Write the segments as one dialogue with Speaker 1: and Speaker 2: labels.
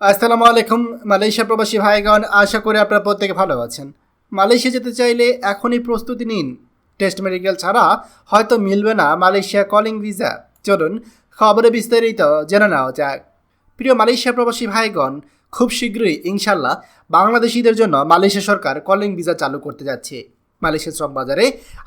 Speaker 1: আসসালামু আলাইকুম, মালয়েশিয়া প্রবাসী ভাইগণ, আশা করি আপনারা প্রত্যেকে ভালো আছেন। মালয়েশিয়া যেতে চাইলে এখনই প্রস্তুতি নিন। টেস্ট মেডিকেল ছাড়া হয়তো মিলবে না মালয়েশিয়া কলিং ভিসা। চলুন, খবরে বিস্তারিত জেনে নেওয়া যাক। প্রিয় মালয়েশিয়া প্রবাসী ভাইগণ, খুব শীঘ্রই ইনশাল্লাহ বাংলাদেশিদের জন্য মালয়েশিয়া সরকার কলিং ভিসা চালু করতে যাচ্ছে। মালয়েশিয়া শ্রম বাজারে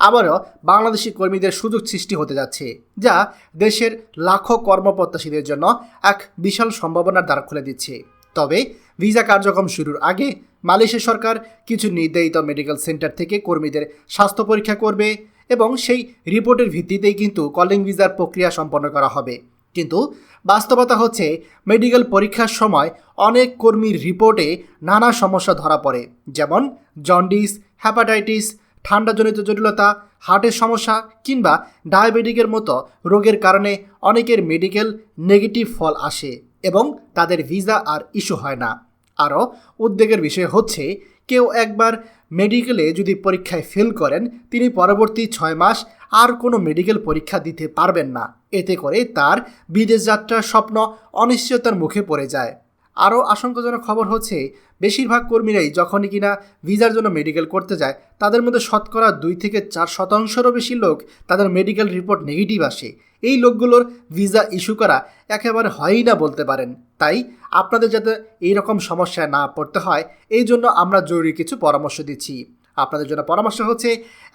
Speaker 1: আবারও বাংলাদেশি কর্মীদের সুযোগ সৃষ্টি হতে যাচ্ছে, যা দেশের লাখো কর্মপ্রত্যাশীদের জন্য এক বিশাল সম্ভাবনার দ্বার খুলে দিচ্ছে। তবে ভিসা কার্যক্রম শুরুর আগে মালয়েশিয়া সরকার কিছু নির্ধারিত মেডিকেল সেন্টার থেকে কর্মীদের স্বাস্থ্য পরীক্ষা করবে এবং সেই রিপোর্টের ভিত্তিতেই কিন্তু কলিং ভিসার প্রক্রিয়া সম্পন্ন করা হবে। কিন্তু বাস্তবতা হচ্ছে, মেডিকেল পরীক্ষার সময় অনেক কর্মীর রিপোর্টে নানা সমস্যা ধরা পড়ে, যেমন জন্ডিস হ্যাপাটাইটিস ঠান্ডাজনিত জটিলতা, হার্টের সমস্যা কিংবা ডায়াবেটিকের মতো রোগের কারণে অনেকের মেডিকেল নেগেটিভ ফল আসে এবং তাদের ভিসা আর ইস্যু হয় না। আরও উদ্বেগের বিষয় হচ্ছে, কেউ একবার মেডিকেলে যদি পরীক্ষায় ফেল করেন, তিনি পরবর্তী ছয় মাস আর কোনো মেডিকেল পরীক্ষা দিতে পারবেন না। এতে করে তার বিদেশ যাত্রার স্বপ্ন অনিশ্চয়তার মুখে পড়ে যায়। আরও আশঙ্কাজনক খবর হচ্ছে, বেশিরভাগ কর্মীরাই যখনই কিনা ভিসার জন্য মেডিকেল করতে যায়, তাদের মধ্যে শতকরা দুই থেকে চার শতাংশেরও বেশি লোক তাদের মেডিকেল রিপোর্ট নেগেটিভ আসে। এই লোকগুলোর ভিসা ইস্যু করা একেবারে হয়ই না বলতে পারেন। তাই আপনাদের যাতে এই রকম সমস্যায় না পড়তে হয়, এই জন্য আমরা জরুরি কিছু পরামর্শ দিচ্ছি। আপনাদের জন্য পরামর্শ হচ্ছে,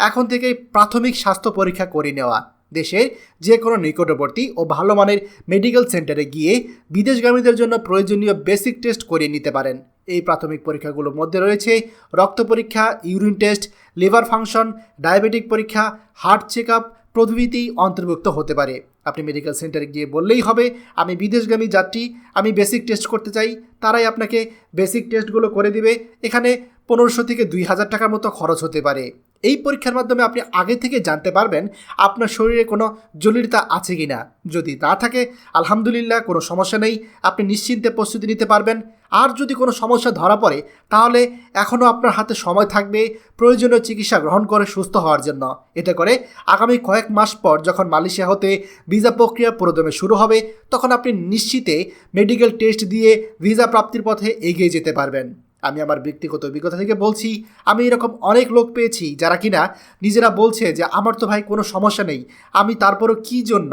Speaker 1: এখন থেকেই প্রাথমিক স্বাস্থ্য পরীক্ষা করে নেওয়া। দেশের যে কোনো নিকটবর্তী ও ভালো মানের মেডিকেল সেন্টারে গিয়ে বিদেশগামীদের জন্য প্রয়োজনীয় বেসিক টেস্ট করিয়ে নিতে পারেন। এই প্রাথমিক পরীক্ষাগুলোর মধ্যে রয়েছে রক্ত পরীক্ষা urine test liver function diabetic পরীক্ষা হার্ট চেক আপ প্রভৃতি অন্তর্ভুক্ত হতে পারে। আপনি মেডিকেল সেন্টারে গিয়ে বললেই হবে, আমি বিদেশগামী যাত্রী, আমি বেসিক টেস্ট করতে চাই। তারাই আপনাকে বেসিক টেস্টগুলো করে দিবে। এখানে পনেরোশো থেকে দুই হাজার টাকার মতো খরচ হতে পারে। এই পরীক্ষার মাধ্যমে আপনি আগে থেকে জানতে পারবেন আপনার শরীরে কোনো জলিলতা আছে কি না যদি না থাকে, আলহামদুলিল্লাহ, কোনো সমস্যা নেই। আপনি নিশ্চিন্তে প্রস্তুতি নিতে পারবেন। আর যদি কোনো সমস্যা ধরা পড়ে, তাহলে এখনও আপনার হাতে সময় থাকবে প্রয়োজনীয় চিকিৎসা গ্রহণ করে সুস্থ হওয়ার জন্য। এতে করে আগামী কয়েক মাস পর যখন মালয়েশিয়া হতে ভিসা প্রক্রিয়া পুরোদমে শুরু হবে, তখন আপনি নিশ্চিতে মেডিকেল টেস্ট দিয়ে ভিসা প্রাপ্তির পথে এগিয়ে যেতে পারবেন। আমি আমার ব্যক্তিগত অভিজ্ঞতা থেকে বলছি, আমি এরকম অনেক লোক পেয়েছি যারা কিনা নিজেরা বলছে যে, আমার তো ভাই কোনো সমস্যা নেই, আমি তারপরও কি জন্য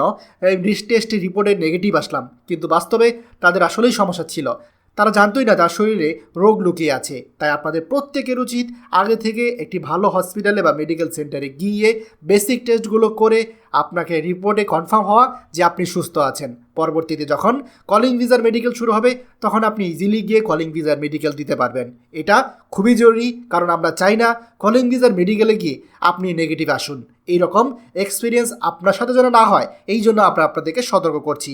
Speaker 1: টেস্ট রিপোর্টে নেগেটিভ আসলাম? কিন্তু বাস্তবে তাদের আসলেই সমস্যা ছিল। তারা জানতোই না তার শরীরে রোগ লুকিয়ে আছে। তাই আপনাদের প্রত্যেকের উচিত আগে থেকে একটি ভালো হসপিটালে বা মেডিকেল সেন্টারে গিয়ে বেসিক টেস্টগুলো করে আপনাকে রিপোর্টে কনফার্ম হওয়া যে আপনি সুস্থ আছেন। পরবর্তীতে যখন কলিং ভিসার মেডিকেল শুরু হবে, তখন আপনি ইজিলি গিয়ে কলিং ভিসার মেডিকেল দিতে পারবেন। এটা খুবই জরুরি, কারণ আমরা চাই না কলিং ভিসার মেডিকেলে গিয়ে আপনি নেগেটিভ আসুন। এইরকম এক্সপিরিয়েন্স আপনার সাথে যেন না হয়, এই জন্য আমরা আপনাদেরকে সতর্ক করছি।